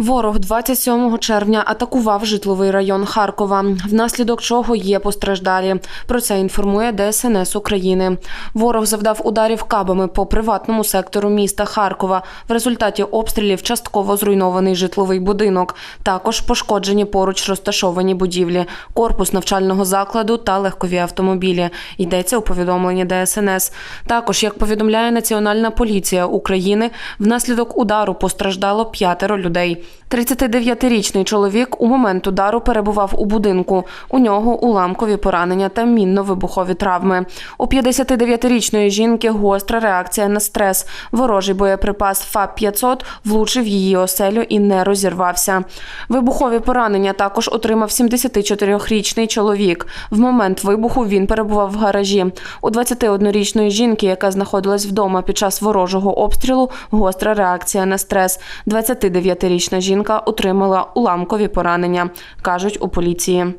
Ворог 27 червня атакував житловий район Харкова, внаслідок чого є постраждалі. Про це інформує ДСНС України. Ворог завдав ударів кабами по приватному сектору міста Харкова. В результаті обстрілів частково зруйнований житловий будинок. Також пошкоджені поруч розташовані будівлі, корпус навчального закладу та легкові автомобілі. Йдеться у повідомленні ДСНС. Також, як повідомляє Національна поліція України, внаслідок удару постраждало п'ятеро людей. 39-річний чоловік у момент удару перебував у будинку. У нього уламкові поранення та мінно-вибухові травми. У 59-річної жінки гостра реакція на стрес. Ворожий боєприпас ФАП-500 влучив її оселю і не розірвався. Вибухові поранення також отримав 74-річний чоловік. В момент вибуху він перебував в гаражі. У 21-річної жінки, яка знаходилась вдома під час ворожого обстрілу, гостра реакція на стрес. 29-річна жінка отримала уламкові поранення, кажуть у поліції.